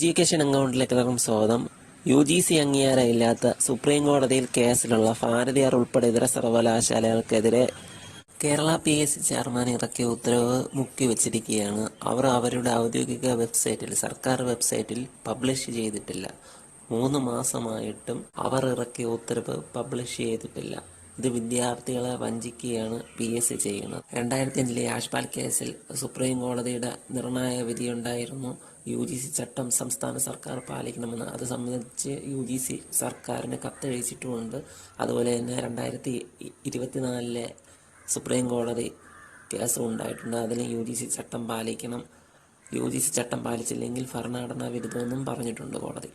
Education അക്കൗണ്ടിലേക്ക് എല്ലാവർക്കും സ്വാഗതം. യു ജി സി അംഗീകാരമില്ലാത്ത സുപ്രീം കോടതിയിൽ കേസിലുള്ള ഭാരതിയാർ ഉൾപ്പെടെ ഇതര സർവകലാശാലകൾക്കെതിരെ Kerala P S C chairman ഇറക്കിയ ഉത്തരവ് മുക്കി വച്ചിരിക്കുകയാണ് അവർ അവരുടെ ഔദ്യോഗിക വെബ്സൈറ്റിൽ സർക്കാർ വെബ്സൈറ്റിൽ പബ്ലിഷ് ചെയ്തിട്ടില്ല. മൂന്ന് മാസമായിട്ടും അവർ ഇറക്കിയ ഉത്തരവ് പബ്ലിഷ് ചെയ്തിട്ടില്ല. ഇത് വിദ്യാർത്ഥികളെ വഞ്ചിക്കുകയാണ് പി എസ് സി ചെയ്യുന്നത്. രണ്ടായിരത്തി അഞ്ചിലെ ആഷ്പാൽ കേസിൽ സുപ്രീം കോടതിയുടെ നിർണായക വിധിയുണ്ടായിരുന്നു യു ജി സി ചട്ടം സംസ്ഥാന സർക്കാർ പാലിക്കണമെന്ന്. അത് സംബന്ധിച്ച് യു ജി സി സർക്കാരിന് കത്തെഴിച്ചിട്ടുമുണ്ട് അതുപോലെ തന്നെ രണ്ടായിരത്തി ഇരുപത്തിനാലിലെ സുപ്രീം കോടതി കേസും ഉണ്ടായിട്ടുണ്ട്. അതിന് യു ജി സി ചട്ടം പാലിക്കണം. യു ജി സി ചട്ടം പാലിച്ചില്ലെങ്കിൽ ഭരണഘടനാ വിരുദ്ധമെന്നും പറഞ്ഞിട്ടുണ്ട് കോടതി.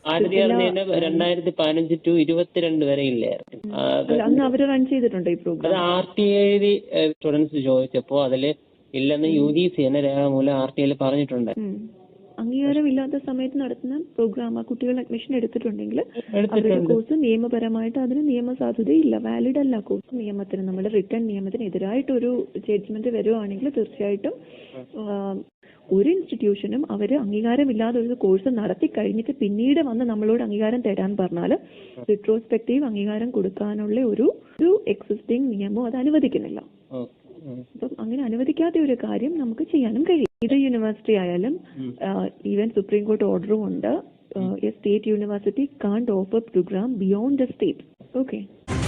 രണ്ടായിരത്തി പതിനഞ്ച് ടു ഇരുപത്തിരണ്ട് വരെ ഇല്ലായിരുന്നു അന്ന് അവർ റൺ ചെയ്തിട്ടുണ്ട് ഈ അത് programme R T I students ചോദിച്ചപ്പോ അതിൽ ഇല്ലെന്ന് യു ജി സി തന്നെ രേഖാമൂലം ആർ ടി ഐയിൽ പറഞ്ഞിട്ടുണ്ട്. അംഗീകാരമില്ലാത്ത സമയത്ത് നടത്തുന്ന പ്രോഗ്രാം ആ കുട്ടികൾ അഡ്മിഷൻ എടുത്തിട്ടുണ്ടെങ്കിൽ അവരുടെ കോഴ്സ് നിയമപരമായിട്ട് അതിന് നിയമസാധുതയില്ല വാലിഡ് അല്ല കോഴ്സ് നിയമത്തിന്. നമ്മുടെ റിട്ടേൺ നിയമത്തിന് എതിരായിട്ടൊരു ജഡ്ജ്മെന്റ് വരുവാണെങ്കിൽ തീർച്ചയായിട്ടും ഒരു ഇൻസ്റ്റിറ്റ്യൂഷനും അവർ അംഗീകാരമില്ലാതെ ഒരു കോഴ്സ് നടത്തി കഴിഞ്ഞിട്ട് പിന്നീട് വന്ന് നമ്മളോട് അംഗീകാരം തരാൻ പറഞ്ഞാൽ റിട്രോസ്പെക്റ്റീവ് അംഗീകാരം കൊടുക്കാനുള്ള ഒരു ഒരു എക്സിസ്റ്റിംഗ് നിയമം അത് അനുവദിക്കുന്നില്ല. അപ്പം അങ്ങനെ അനുവദിക്കാത്ത ഒരു കാര്യം നമുക്ക് ചെയ്യാനും കഴിയും. ഇത് യൂണിവേഴ്സിറ്റി ആയാലും ഈവൻ സുപ്രീം കോർട്ട് ഓർഡറും ഉണ്ട്. A state university can't offer programme beyond the state okay.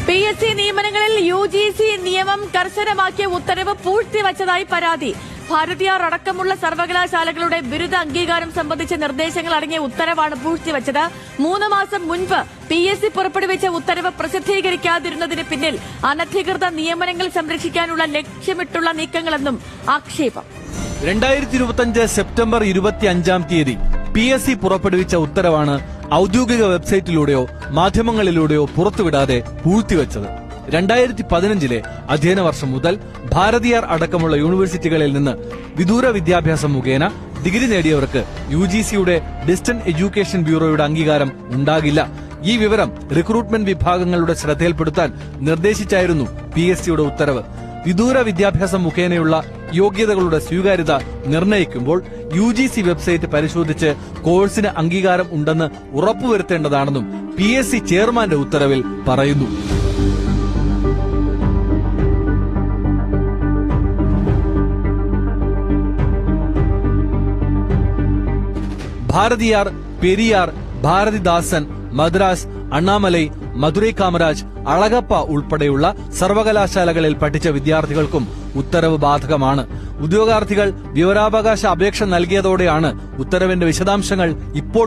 P S C നിയമനങ്ങളിൽ U G C നിയമം കർശനമാക്കിയ ഉത്തരവ് പൂഴ്ത്തിവച്ചതായി പരാതി. ഭാരതീയർ അടക്കമുള്ള സർവകലാശാലകളുടെ ബിരുദ അംഗീകാരം സംബന്ധിച്ച നിർദ്ദേശങ്ങൾ അടങ്ങിയ ഉത്തരവാണ് പൂഴ്ത്തിവച്ചത്. മൂന്ന് മാസം മുൻപ് പി എസ് സി പുറപ്പെടുവിച്ച ഉത്തരവ് പ്രസിദ്ധീകരിക്കാതിരുന്നതിന് പിന്നിൽ അനധികൃത നിയമനങ്ങൾ സംരക്ഷിക്കാനുള്ള ലക്ഷ്യമിട്ടുള്ള നീക്കങ്ങളെന്നും ആക്ഷേപം. രണ്ടായിരത്തി ഇരുപത്തിയഞ്ച് സെപ്റ്റംബർ ഇരുപത്തി അഞ്ചാം തീയതി പി എസ് സി പുറപ്പെടുവിച്ച ഉത്തരവാണ് ഔദ്യോഗിക വെബ്സൈറ്റിലൂടെയോ മാധ്യമങ്ങളിലൂടെയോ പുറത്തുവിടാതെ പൂഴ്ത്തിവെച്ചത്. രണ്ടായിരത്തി പതിനഞ്ചിലെ അധ്യയന വർഷം മുതൽ ഭാരതീയർ അടക്കമുള്ള യൂണിവേഴ്സിറ്റികളിൽ നിന്ന് വിദൂര വിദ്യാഭ്യാസം മുഖേന ഡിഗ്രി നേടിയവർക്ക് യു ജി സിയുടെ ഡിസ്റ്റന്റ് എഡ്യൂക്കേഷൻ ബ്യൂറോയുടെ അംഗീകാരം ഉണ്ടാകില്ല. ഈ വിവരം റിക്രൂട്ട്മെന്റ് വിഭാഗങ്ങളുടെ ശ്രദ്ധയിൽപ്പെടുത്താൻ നിർദ്ദേശിച്ചായിരുന്നു പി എസ് സിയുടെ ഉത്തരവ്. വിദൂര വിദ്യാഭ്യാസം മുഖേനയുള്ള യോഗ്യതകളുടെ സ്വീകാര്യത നിർണയിക്കുമ്പോൾ യു ജി സി വെബ്സൈറ്റ് പരിശോധിച്ച് കോഴ്സിന് അംഗീകാരം ഉണ്ടെന്ന് ഉറപ്പുവരുത്തേണ്ടതാണെന്നും പി എസ് സി ചെയർമാന്റെ ഉത്തരവിൽ പറയുന്നു. ഭാരതിയാർ പെരിയാർ ഭാരതിദാസൻ മദ്രാസ് അണ്ണാമലൈ മധുരൈ കാമരാജ് അളകപ്പ ഉൾപ്പെടെയുള്ള സർവകലാശാലകളിൽ പഠിച്ച വിദ്യാർത്ഥികൾക്കും ഉത്തരവ് ബാധകമാണ്. ഉദ്യോഗാർത്ഥികൾ വിവരാവകാശ അപേക്ഷ നൽകിയതോടെയാണ് ഉത്തരവിന്റെ വിശദാംശങ്ങൾ ഇപ്പോൾ